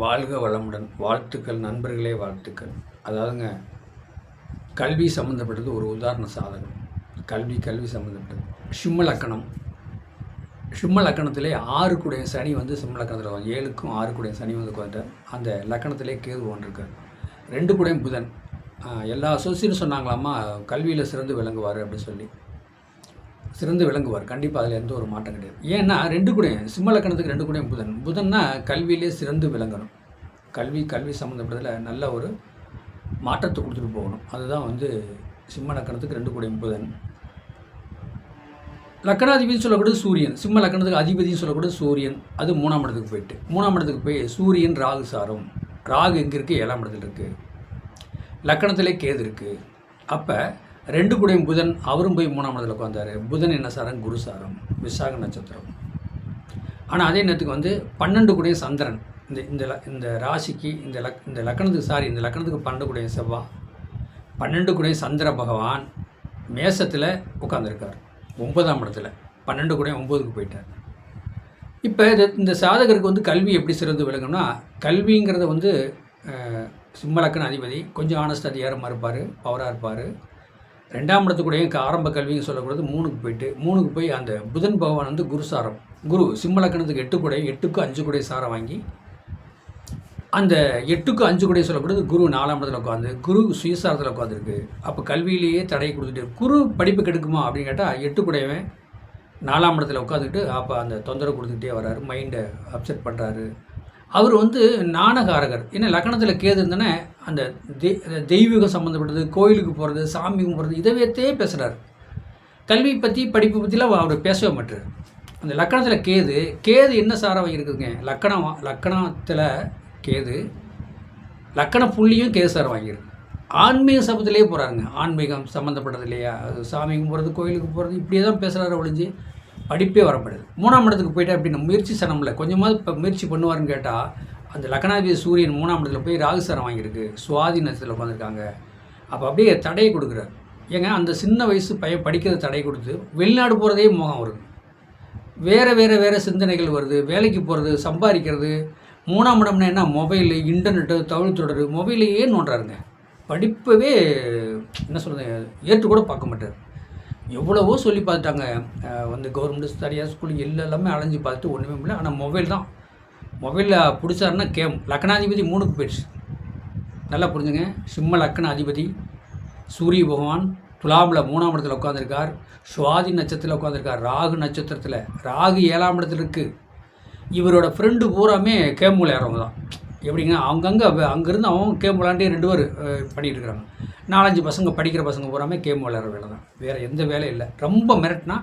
வாழ்க வளமுடன். வாழ்த்துக்கள் நண்பர்களே வாழ்த்துக்கள். அதாவதுங்க கல்வி சம்மந்தப்பட்டது ஒரு உதாரண சாதகம். கல்வி கல்வி சம்மந்தப்பட்டது சிம்ம லக்கணம். சிம்ம லக்கணத்திலே ஆறு கூடிய சனி வந்து சிம்ம லக்கணத்தில் வரும். ஏழுக்கும் ஆறு கூடிய சனி வந்து உட்காந்துட்டார் அந்த லக்கணத்திலே கேது ஒன்றிருக்கார். ரெண்டு கூடையும் புதன். எல்லா அசோசியரும் சொன்னாங்களாமா கல்வியில் சிறந்து விளங்குவார் அப்படின்னு சொல்லி. சிறந்து விளங்குவார். கண்டிப்பாக அதில் எந்த ஒரு மாற்றம் கிடையாது. ஏன்னா ரெண்டு கூடையும் சிம்ம லக்கணத்துக்கு ரெண்டு கூடையும் புதன். புதன்னா கல்வியிலே சிறந்து விளங்கணும். கல்வி கல்வி சம்மந்தப்பட்டதில் நல்ல ஒரு மாற்றத்தை கொடுத்துட்டு போகணும். அதுதான் வந்து சிம்ம லக்கணத்துக்கு ரெண்டு கூடையும் புதன். லக்கணாதிபதினு சொல்லக்கூடிய சூரியன். சிம்ம லக்கணத்துக்கு அதிபதினு சொல்லக்கூடிய சூரியன். அது மூணாம் இடத்துக்கு போயிட்டு. மூணாம் இடத்துக்கு போய் சூரியன் ராகு சாரம். ராகு எங்கே இருக்குது ஏழாம் இடத்துல இருக்குது லக்கணத்திலே கேது இருக்குது அப்போ ரெண்டு கூடையும் புதன் அவரும் போய் மூணாம் இடத்துல உட்காந்தார் புதன் என்ன சாரம்? குரு சாரம். விசாக நட்சத்திரம். ஆனால் அதே நேரத்துக்கு வந்து பன்னெண்டு கூடையும் சந்திரன். இந்த இந்த ல- இந்த ராசிக்கு இந்த லக் இந்த லக்கணத்துக்கு சாரி இந்த லக்கணத்துக்கு பன்னெண்டு கூடையும் செவ்வாய் பன்னெண்டு கூடையும் சந்திர பகவான் மேசத்தில் உட்காந்துருக்கார் ஒன்பதாம் இடத்துல. பன்னெண்டு கூடையும் ஒம்பதுக்கு போயிட்டார். இப்போ இது இந்த சாதகருக்கு வந்து கல்வி எப்படி சிறந்து விளங்கும்னா கல்விங்கிறத வந்து அஹ், லக்கண அதிபதி கொஞ்சம் ஆனஸ்ட் அதிகாரமாக இருப்பார் பவராக இருப்பார். ரெண்டாம் இடத்துக்குடையும் ஆரம்ப கல்வின்னு சொல்லக்கூடாது மூணுக்கு போயிட்டு மூணுக்கு போய் அந்த புதன் பகவான் வந்து குரு சாரம். குரு சிம்மலக்கணத்துக்கு எட்டு கூட எட்டுக்கு அஞ்சு கூட சாரம் வாங்கி அந்த எட்டுக்கு அஞ்சு கூட சொல்லக்கூடாது குரு நாலாம் இடத்துல உட்காந்து குரு சுயசாரத்தில் உட்காந்துருக்கு அப்போ கல்வியிலேயே தடை கொடுத்துட்டு குரு படிப்பு கெடுக்குமா அப்படின்னு கேட்டால் எட்டு கூடவன் நாலாம் இடத்துல உட்காந்துக்கிட்டு அப்போ அந்த தொந்தரவு கொடுத்துக்கிட்டே வராரு மைண்டை அப்செட் பண்ணுறாரு அவர் வந்து நாணகாரகர். ஏன்னா லக்கணத்தில் கேது இருந்தோன்னே அந்த தெய் தெய்வீகம் சம்மந்தப்பட்டது கோயிலுக்கு போகிறது சாமி கும்பிட்றது வைத்தே பேசுகிறார் கல்வி பற்றி படிப்பு பற்றிலாம் அவர் பேசவே மாட்டார் அந்த லக்கணத்தில் கேது கேது என்ன சாரம் இருக்குதுங்க? லக்கணம் லக்கணத்தில் கேது லக்கண புள்ளியும் கேது சார் வாங்கியிருக்கு ஆன்மீக சபத்திலே போகிறாருங்க ஆன்மீகம் சம்மந்தப்பட்டது இல்லையா? அது சாமி கும்பிட்றது கோயிலுக்கு போகிறது இப்படியே தான் பேசுகிறாரு ஒழிஞ்சு படிப்பே வரப்படுது மூணாம் இடத்துக்கு போயிட்டா அப்படின்னா முயற்சி சனமில்ல கொஞ்சமாவது இப்போ முயற்சி பண்ணுவாருன்னு கேட்டால் அந்த லக்னாதிபதி சூரியன் மூணாம் இடத்துல போய் ராகுசாரம் வாங்கியிருக்கு. சுவாதி நட்சத்திரத்தில் உட்காந்துருக்காங்க அப்போ அப்படியே தடையை கொடுக்குறாரு. ஏங்க அந்த சின்ன வயசு பையன் படிக்கிறத தடை கொடுத்து வெளிநாடு போகிறதே மோகம் வருது வேறு வேறு வேறு சிந்தனைகள் வருது. வேலைக்கு போகிறது சம்பாதிக்கிறது. மூணாம் இடம்னா என்ன? மொபைலு இன்டர்நெட்டு தகவல் தொடர் மொபைலையே நோண்டுறாருங்க. படிப்பவே என்ன சொல்கிறது ஏற்று கூட பார்க்க மாட்டார். எவ்வளவோ சொல்லி பார்த்துட்டாங்க. வந்து கவர்மெண்ட் தனியார் ஸ்கூல் எல்லாமே அலைஞ்சு பார்த்துட்டு ஒன்றுமே இல்லை ஆனால் மொபைல் தான். மொபைலில் பிடிச்சாருன்னா கேம். லக்னாதிபதி மூணுக்கு போயிடுச்சு. நல்லா புரிஞ்சுங்க. சிம்ம லக்கண அதிபதி சூரிய பகவான் துலாமில் மூணாம் இடத்துல உட்காந்துருக்கார் சுவாதி நட்சத்திரத்தில் உட்காந்துருக்கார் ராகு நட்சத்திரத்தில். ராகு ஏழாம் இடத்துல இருக்குது இவரோட ஃப்ரெண்டு பூராமே கேம் விளையாடுறவங்க தான். எப்படிங்க? அவங்கங்க அங்கேருந்து அவங்க கேம் விளாண்டே ரெண்டு பேர் பண்ணிகிட்டு இருக்கிறாங்க நாலஞ்சு பசங்க படிக்கிற பசங்க பூராமே கேம் விளையாடுற வேலை தான். வேறு எந்த வேலையும் இல்லை. ரொம்ப மிரட்டினா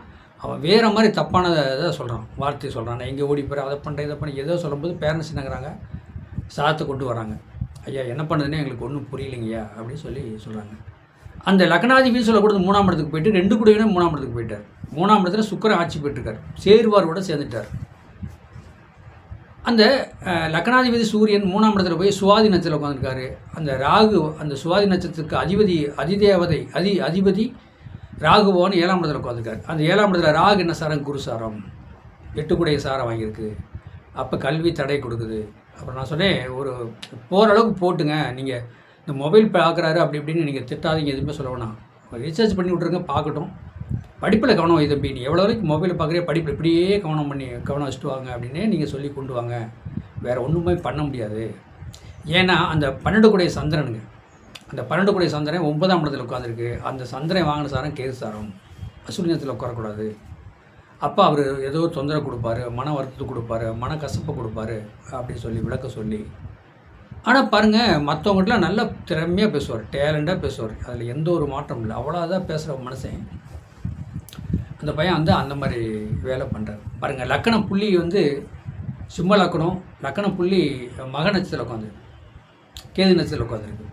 அவன் வேறு மாதிரி தப்பான இதை சொல்கிறான் வார்த்தையை சொல்கிறான் நான் எங்கே ஓடி போகிற அதை பண்ணுறேன் இதை பண்ணி ஏதோ சொல்லும்போது பேரண்ட்ஸ் என்னங்கிறாங்க சாத்தை கொண்டு வராங்க. ஐயா என்ன பண்ணுதுன்னு எங்களுக்கு ஒன்றும் புரியலைங்கய்யா அப்படின்னு சொல்லி சொல்கிறாங்க அந்த லக்னாதிபதி சொல்லக்கூடாது மூணாம் இடத்துக்கு போயிட்டு ரெண்டு கூடவே மூணாம் இடத்துக்கு போயிட்டார். மூணாம் இடத்துல சுக்கரன் ஆட்சி போயிட்டுருக்கார் சேர்வாரோட சேர்ந்துட்டார். அந்த லக்னாதிபதி சூரியன் மூணாம் இடத்துல போய் சுவாதி நட்சத்திரம் உட்காந்துருக்காரு அந்த ராகு அந்த சுவாதி நட்சத்திரத்துக்கு அதிபதி அதிதேவதை அதி அதிபதி ராகுபவன் ஏழாம் இடத்துல உட்காந்துருக்காரு அந்த ஏழாம் இடத்துல ராகு என்ன சாரம்? குரு சாரம். எட்டுக்குடைய சாரம் வாங்கியிருக்கு. அப்போ கல்வி தடை கொடுக்குது. அப்புறம் நான் சொன்னேன் ஒரு போகிற அளவுக்கு போட்டுங்க. நீங்கள் இந்த மொபைல் பார்க்குறாரு அப்படி இப்படின்னு நீங்கள் திட்டாதீங்க எதுவுமே சொல்ல வேணாம். ரீசார்ஜ் பண்ணி விட்ருங்க பார்க்கட்டும் படிப்பில் கவனம் இது தம்பி. நீ எவ்வளோ வரைக்கும் மொபைல் பார்க்குறே படிப்பில் இப்படியே கவனம் பண்ணி கவனம் வச்சுட்டு வாங்க அப்படின்னே நீங்கள் சொல்லி கொண்டு வாங்க. வேறு ஒன்றுமே பண்ண முடியாது. ஏன்னா அந்த பன்னெண்டு கூடிய சந்திரனுங்க. அந்த பன்னெண்டு கூடிய சந்திரன் ஒன்பதாம் இடத்துல உட்காந்துருக்கு அந்த சந்திரன் வாங்கின சாரம் கேது சாரம். அசுரியத்தில் உட்காரக்கூடாது. அப்போ அவர் ஏதோ தொந்தரவு கொடுப்பாரு மன வருத்தத்தை கொடுப்பாரு மன கசப்பை கொடுப்பாரு அப்படின்னு சொல்லி விளக்க சொல்லி. ஆனால் பாருங்கள் மற்றவங்ககிட்டலாம் நல்ல திறமையாக பேசுவார் டேலண்ட்டாக பேசுவார். அதில் எந்த ஒரு மாற்றமும் இல்லை. அவ்வளோதான் பேசுகிற மனுஷன். அந்த பையன் வந்து அந்த மாதிரி வேலை பண்ணுறாரு பாருங்கள் லக்கண புள்ளி வந்து சிம்ம லக்கணம் லக்கண புள்ளி மக நட்சத்திரத்தில் உட்காந்து கேது நட்சத்திரத்தில் உட்காந்துருக்கு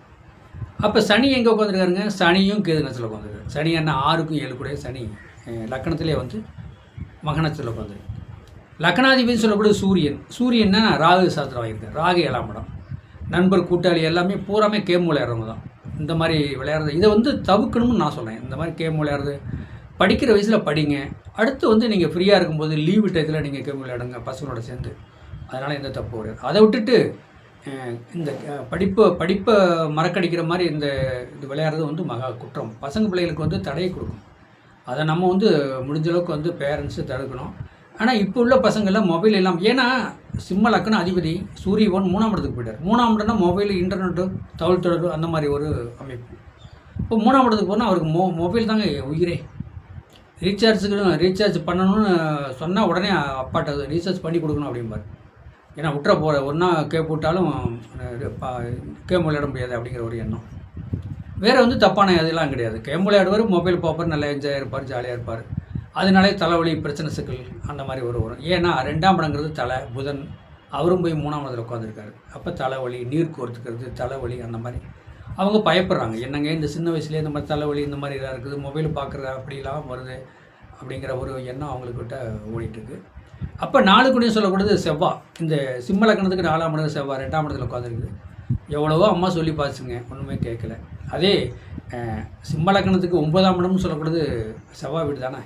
அப்போ சனி எங்கே உட்காந்துருக்காருங்க சனியும் கேது நட்சத்திரத்தில் உட்காந்துருக்கு சனி என்ன ஆறுக்கும் ஏழு கூட சனி லக்கணத்திலே வந்து மக நட்சத்திரத்தில் உட்காந்துருக்கு லக்னாதிபதி சொல்லக்கூடிய சூரியன். சூரியன்னா ராகு சாஸ்திரம் வாங்கியிருக்கேன் ராகு ஏழாம் இடம். நண்பர் கூட்டாளி எல்லாமே பூராமே கேம் விளையாடுறவங்க தான். இந்த மாதிரி விளையாடுறது. இதை வந்து தவிர்க்கணும்னு நான் சொல்கிறேன் இந்த மாதிரி கேம் விளையாடுறது படிக்கிற வயசில் படிங்க. அடுத்து வந்து நீங்கள் ஃப்ரீயாக இருக்கும்போது லீவு டயத்தில் நீங்கள் கேம் விளையாடுங்க பசங்களோட சேர்ந்து. அதனால் எந்த தப்பு கிடையாது அதை விட்டுட்டு இந்த படிப்பு படிப்பை மறக்கடிக்கிற மாதிரி இந்த இது விளையாடுறது வந்து மகா குற்றம். பசங்க பிள்ளைகளுக்கு வந்து தடையை கொடுக்கும். அதை நம்ம வந்து முடிஞ்ச அளவுக்கு வந்து பேரண்ட்ஸு தடுக்கணும். ஆனால் இப்போ உள்ள பசங்கள்லாம் மொபைல் எல்லாம் ஏன்னா சிம்ம லக்கணம் அதிபதி சூரியவன் மூணாம் இடத்துக்கு போயிட்டார். மூணாம் இடம்னா மொபைல் இன்டர்நெட்டு தகவல் தொடர்பு அந்த மாதிரி ஒரு அமைப்பு. இப்போ மூணாம் இடத்துக்கு போனால் அவருக்கு மொ மொபைல் தாங்க உயிரே. ரீசார்ஜுக்கு ரீசார்ஜ் பண்ணணும்னு சொன்னால் உடனே அப்பாட்ட ரீசார்ஜ் பண்ணி கொடுக்கணும் அப்படிம்பார் ஏன்னா விட்டுற போகிற ஒன்றா கேப் விட்டாலும் கேம் விளையாட முடியாது அப்படிங்கிற ஒரு எண்ணம். வேறு வந்து தப்பான இதெல்லாம் கிடையாது. கேம் விளையாடுவார் மொபைல் பார்ப்பார் நல்லா என்ஜாய் இருப்பார் ஜாலியாக இருப்பார். அதனாலே தலைவலி பிரச்சனை சிக்கல் அந்த மாதிரி ஒரு வரும். ஏன்னா ரெண்டாம் இடங்கிறது தலை புதன். அவரும் போய் மூணாம் இடத்துல உட்காந்துருக்காரு அப்போ தலைவலி நீர் கோர்த்துக்கிறது தலைவலி அந்த மாதிரி. அவங்க பயப்படுறாங்க. என்னங்க இந்த சின்ன வயசுலேயே இந்த மாதிரி தலைவலி இந்த மாதிரி இதாக இருக்குது மொபைல் பார்க்குறது அப்படிலாம் வருது அப்படிங்கிற ஒரு எண்ணம் அவங்களுக்கிட்ட ஓடிட்டுருக்கு அப்போ நாலு குடியும் சொல்லக்கூடாது செவ்வாய் இந்த சிம்ம லக்கணத்துக்கு நாலாம் இடத்துல செவ்வாய் ரெண்டாம் இடத்துல உட்காந்துருக்குது எவ்வளவோ அம்மா சொல்லி பார்த்துங்க ஒன்றுமே கேட்கல. அதே சிம்ம லக்கணத்துக்கு ஒன்பதாம் இடம்னு சொல்லக்கூடாது செவ்வாய் வீடு தானே?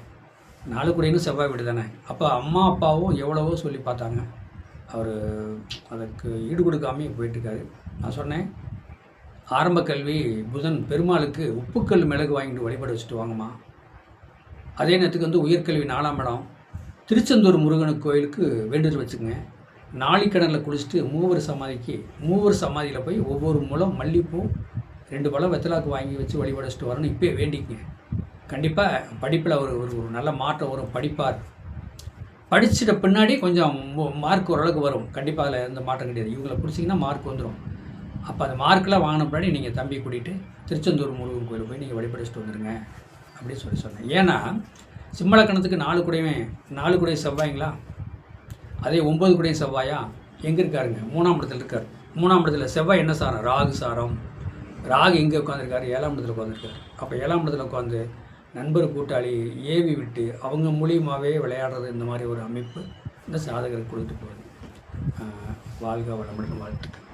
நாலு குடியினும் செவ்வாய் வீடு தானே? அப்போ அம்மா அப்பாவும் எவ்வளவோ சொல்லி பார்த்தாங்க. அவர் அதற்கு ஈடு கொடுக்காமே போயிட்டுருக்காரு நான் சொன்னேன் ஆரம்ப கல்வி புதன் பெருமாளுக்கு உப்புக்கல் மிளகு வாங்கிட்டு வழிபட வச்சுட்டு வாங்கம்மா. அதே நேரத்துக்கு வந்து உயர்கல்வி நாலாம் இடம். திருச்செந்தூர் முருகன் கோயிலுக்கு வேண்டுதல் வச்சுங்க நாளிக்கடலில் குளிச்சுட்டு மூவர் சமாதிக்கு மூவர் சமாதியில் போய் ஒவ்வொரு மூலம் மல்லிப்பூ ரெண்டு பழம் வெத்தலாக்கு வாங்கி வச்சு வழிபட வச்சுட்டு வரணும். இப்போயே வேண்டிக்கங்க. கண்டிப்பாக படிப்பில் ஒரு ஒரு ஒரு நல்ல மாற்றம் வரும். படிப்பார். படிச்சிட்ட பின்னாடி கொஞ்சம் மார்க் ஓரளவுக்கு வரும். கண்டிப்பாக அதில் எந்த மாற்றம் கிடையாது. இவங்களை பிடிச்சிங்கன்னா மார்க் வந்துடும் அப்போ அந்த மார்க்கெலாம் வாங்கின பின்னாடி நீங்கள் தம்பி கூட்டிகிட்டு திருச்செந்தூர் முருகன் கோயில் போய் நீங்கள் வழிபடிச்சுட்டு வந்துடுங்க அப்படின்னு சொல்லி சொன்னேன். ஏன்னா சிம்மலக்கணத்துக்கு நாலு குடையுமே நாலு குடை செவ்வாய்ங்களா? அதே ஒம்பது குடை செவ்வாயா? எங்கே இருக்காருங்க? மூணாம் இடத்துல இருக்கார். மூணாம் இடத்துல செவ்வாய் என்ன சாரம்? ராகு சாரம். ராகு எங்கே உட்காந்துருக்காரு ஏழாம் இடத்துல உட்காந்துருக்காரு அப்போ ஏழாம் இடத்துல உட்காந்து நண்பர் கூட்டாளி ஏவி விட்டு அவங்க மூலியமாகவே விளையாடுறது இந்த மாதிரி ஒரு அமைப்பு இந்த சாதகருக்கு கொடுத்துட்டு போகுது. வாழ்க வளமுடன் வாழ்த்துக்கள்.